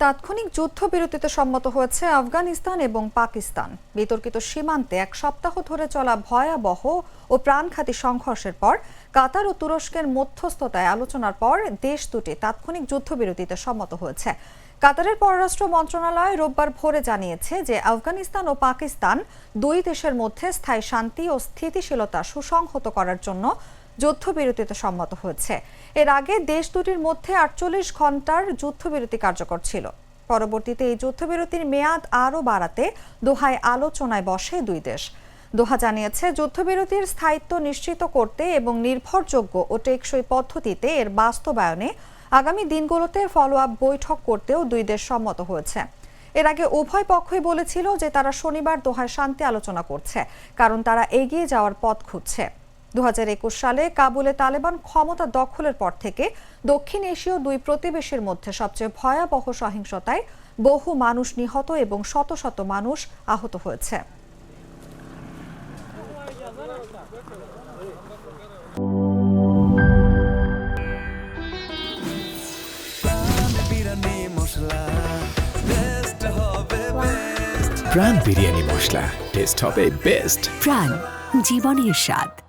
তাৎক্ষণিক যুদ্ধবিরতিতে সম্মত হয়েছে আফগানিস্তান এবং পাকিস্তান। বিতর্কিত সীমান্তে এক সপ্তাহ ধরে চলা ভয়াবহ ও প্রাণঘাতী সংঘর্ষের পর কাতার ও তুরস্কের মধ্যস্থতায় আলোচনার পর দেশ দুটি তাৎক্ষণিক যুদ্ধবিরতিতে সম্মত হয়েছে। কাতারের পররাষ্ট্র মন্ত্রণালয় রোববার ভোরে জানিয়েছে যে আফগানিস্তান ও পাকিস্তান দুই দেশের মধ্যে স্থায়ী শান্তি ও স্থিতিশীলতা সুসংহত করার জন্য যুদ্ধবিরতিতে সম্মত হয়েছে। এর আগে দেশ দুটির মধ্যে আটচল্লিশ ঘণ্টার যুদ্ধবিরতি কার্যকর ছিল। পরবর্তীতে এই যুদ্ধবিরতির মেয়াদ আরও বাড়াতে দোহায় আলোচনায় বসে দুই দেশ। দোহা জানিয়েছে, যুদ্ধবিরতির স্থায়িত্ব নিশ্চিত করতে এবং নির্ভরযোগ্য ও টেকসই পদ্ধতিতে এর বাস্তবায়নে আগামী দিনগুলোতে ফলো আপ বৈঠক করতেও দুই দেশ সম্মত হয়েছে। এর আগে উভয় পক্ষই বলেছিল যে তারা শনিবার দোহায় শান্তি আলোচনা করছে, কারণ তারা এগিয়ে যাওয়ার পথ খুঁজছে। দু হাজার একুশ সালে কাবুলে তালেবান ক্ষমতা দখলের পর থেকে দক্ষিণ এশীয় দুই প্রতিবেশীর মধ্যে সবচেয়ে ভয়াবহ সহিংসতায় বহু মানুষ নিহত এবং শত শত মানুষ আহত হয়েছে। প্রাণ বিরিয়ানি মশলা টেস্ট হবে বেস্ট প্রাণ জীবনের স্বাদ।